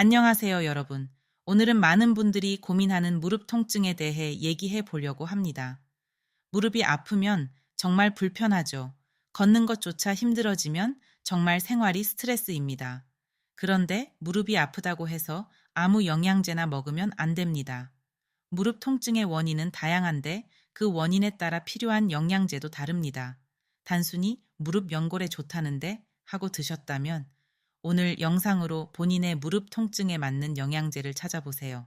안녕하세요, 여러분. 오늘은 많은 분들이 고민하는 무릎 통증에 대해 얘기해 보려고 합니다. 무릎이 아프면 정말 불편하죠. 걷는 것조차 힘들어지면 정말 생활이 스트레스입니다. 그런데 무릎이 아프다고 해서 아무 영양제나 먹으면 안 됩니다. 무릎 통증의 원인은 다양한데 그 원인에 따라 필요한 영양제도 다릅니다. 단순히 무릎 연골에 좋다는데 하고 드셨다면 오늘 영상으로 본인의 무릎 통증에 맞는 영양제를 찾아보세요.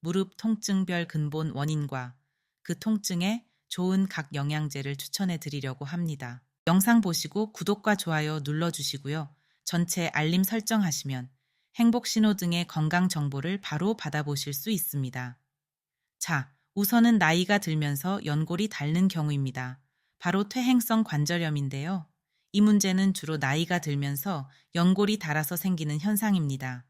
무릎 통증별 근본 원인과 그 통증에 좋은 각 영양제를 추천해 드리려고 합니다. 영상 보시고 구독과 좋아요 눌러주시고요. 전체 알림 설정하시면 행복 신호 등의 건강 정보를 바로 받아보실 수 있습니다. 자, 우선은 나이가 들면서 연골이 닳는 경우입니다. 바로 퇴행성 관절염인데요. 이 문제는 주로 나이가 들면서 연골이 닳아서 생기는 현상입니다.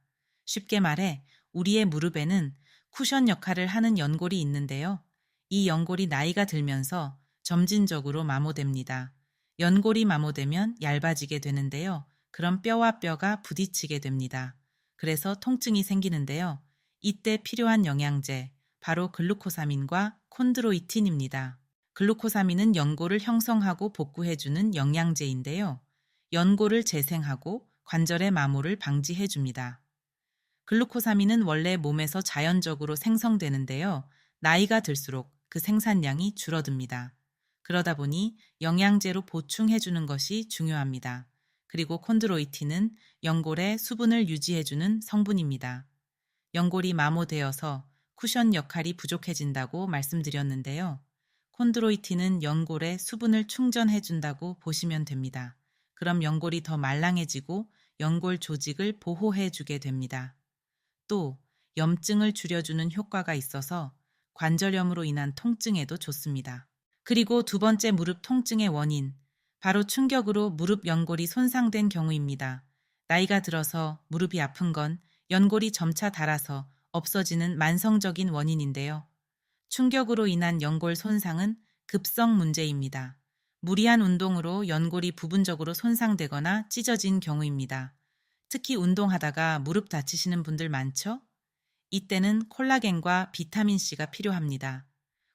쉽게 말해 우리의 무릎에는 쿠션 역할을 하는 연골이 있는데요. 이 연골이 나이가 들면서 점진적으로 마모됩니다. 연골이 마모되면 얇아지게 되는데요. 그럼 뼈와 뼈가 부딪히게 됩니다. 그래서 통증이 생기는데요. 이때 필요한 영양제, 바로 글루코사민과 콘드로이틴입니다. 글루코사민은 연골을 형성하고 복구해주는 영양제인데요. 연골을 재생하고 관절의 마모를 방지해줍니다. 글루코사민은 원래 몸에서 자연적으로 생성되는데요. 나이가 들수록 그 생산량이 줄어듭니다. 그러다 보니 영양제로 보충해주는 것이 중요합니다. 그리고 콘드로이틴은 연골의 수분을 유지해주는 성분입니다. 연골이 마모되어서 쿠션 역할이 부족해진다고 말씀드렸는데요. 콘드로이틴은 연골에 수분을 충전해준다고 보시면 됩니다. 그럼 연골이 더 말랑해지고 연골 조직을 보호해주게 됩니다. 또 염증을 줄여주는 효과가 있어서 관절염으로 인한 통증에도 좋습니다. 그리고 두 번째 무릎 통증의 원인, 바로 충격으로 무릎 연골이 손상된 경우입니다. 나이가 들어서 무릎이 아픈 건 연골이 점차 닳아서 없어지는 만성적인 원인인데요. 충격으로 인한 연골 손상은 급성 문제입니다. 무리한 운동으로 연골이 부분적으로 손상되거나 찢어진 경우입니다. 특히 운동하다가 무릎 다치시는 분들 많죠? 이때는 콜라겐과 비타민C가 필요합니다.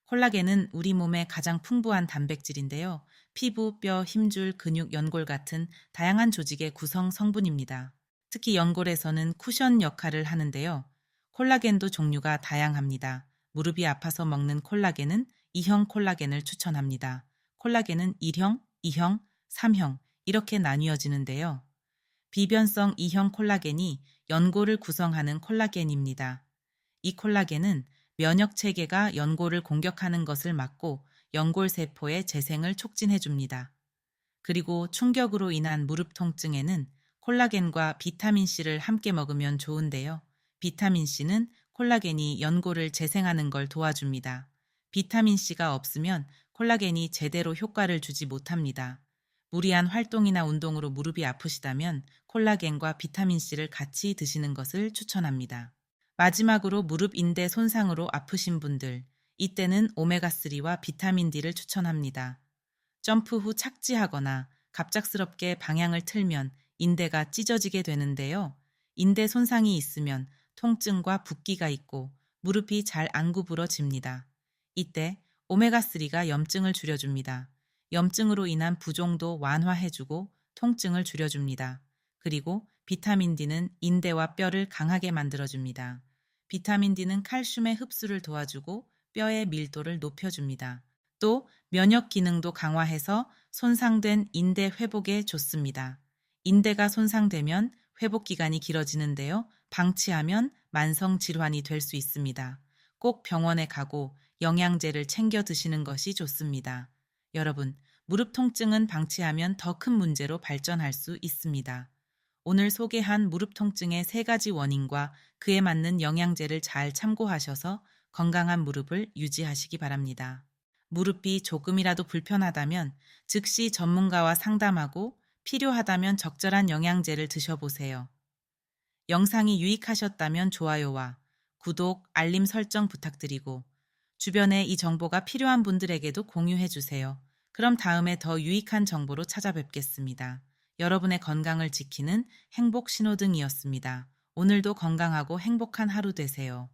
콜라겐은 우리 몸에 가장 풍부한 단백질인데요. 피부, 뼈, 힘줄, 근육, 연골 같은 다양한 조직의 구성 성분입니다. 특히 연골에서는 쿠션 역할을 하는데요. 콜라겐도 종류가 다양합니다. 무릎이 아파서 먹는 콜라겐은 2형 콜라겐을 추천합니다. 콜라겐은 1형, 2형, 3형 이렇게 나뉘어지는데요. 비변성 2형 콜라겐이 연골을 구성하는 콜라겐입니다. 이 콜라겐은 면역 체계가 연골을 공격하는 것을 막고 연골 세포의 재생을 촉진해 줍니다. 그리고 충격으로 인한 무릎 통증에는 콜라겐과 비타민C를 함께 먹으면 좋은데요. 비타민C는 콜라겐이 연골을 재생하는 걸 도와줍니다. 비타민C가 없으면 콜라겐이 제대로 효과를 주지 못합니다. 무리한 활동이나 운동으로 무릎이 아프시다면 콜라겐과 비타민C를 같이 드시는 것을 추천합니다. 마지막으로 무릎 인대 손상으로 아프신 분들, 이때는 오메가3와 비타민 D를 추천합니다. 점프 후 착지하거나 갑작스럽게 방향을 틀면 인대가 찢어지게 되는데요. 인대 손상이 있으면 통증과 붓기가 있고 무릎이 잘 안 구부러집니다. 이때 오메가3가 염증을 줄여줍니다. 염증으로 인한 부종도 완화해주고 통증을 줄여줍니다. 그리고 비타민 D는 인대와 뼈를 강하게 만들어줍니다. 비타민 D는 칼슘의 흡수를 도와주고 뼈의 밀도를 높여줍니다. 또 면역 기능도 강화해서 손상된 인대 회복에 좋습니다. 인대가 손상되면 회복 기간이 길어지는데요. 방치하면 만성 질환이 될 수 있습니다. 꼭 병원에 가고 영양제를 챙겨 드시는 것이 좋습니다. 여러분, 무릎 통증은 방치하면 더 큰 문제로 발전할 수 있습니다. 오늘 소개한 무릎 통증의 세 가지 원인과 그에 맞는 영양제를 잘 참고하셔서 건강한 무릎을 유지하시기 바랍니다. 무릎이 조금이라도 불편하다면 즉시 전문가와 상담하고 필요하다면 적절한 영양제를 드셔보세요. 영상이 유익하셨다면 좋아요와 구독, 알림 설정 부탁드리고 주변에 이 정보가 필요한 분들에게도 공유해 주세요. 그럼 다음에 더 유익한 정보로 찾아뵙겠습니다. 여러분의 건강을 지키는 행복 신호등이었습니다. 오늘도 건강하고 행복한 하루 되세요.